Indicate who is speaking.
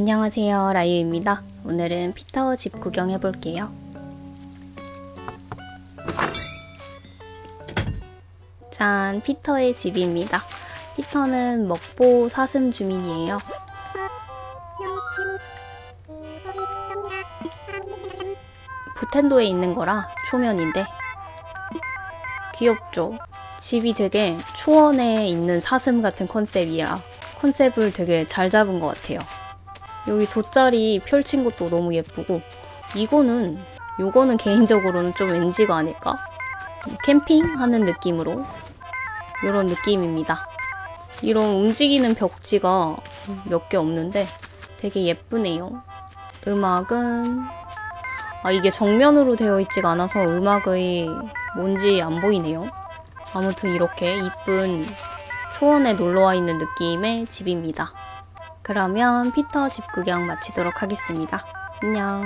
Speaker 1: 안녕하세요 라유입니다. 오늘은 피터 집 구경해 볼게요. 짠 피터의 집입니다. 피터는 먹보 사슴 주민이에요. 부텐도에 있는 거라 초면인데 귀엽죠? 집이 되게 초원에 있는 사슴 같은 컨셉이라 컨셉을 되게 잘 잡은 것 같아요. 여기 돗자리 펼친 것도 너무 예쁘고 이거는 요거는 개인적으로는 좀 NG가 아닐까? 캠핑하는 느낌으로 이런 느낌입니다. 이런 움직이는 벽지가 몇 개 없는데 되게 예쁘네요. 음악은 아 이게 정면으로 되어 있지가 않아서 음악의 뭔지 안 보이네요. 아무튼 이렇게 이쁜 초원에 놀러와 있는 느낌의 집입니다. 그러면 피터 집 구경 마치도록 하겠습니다. 안녕.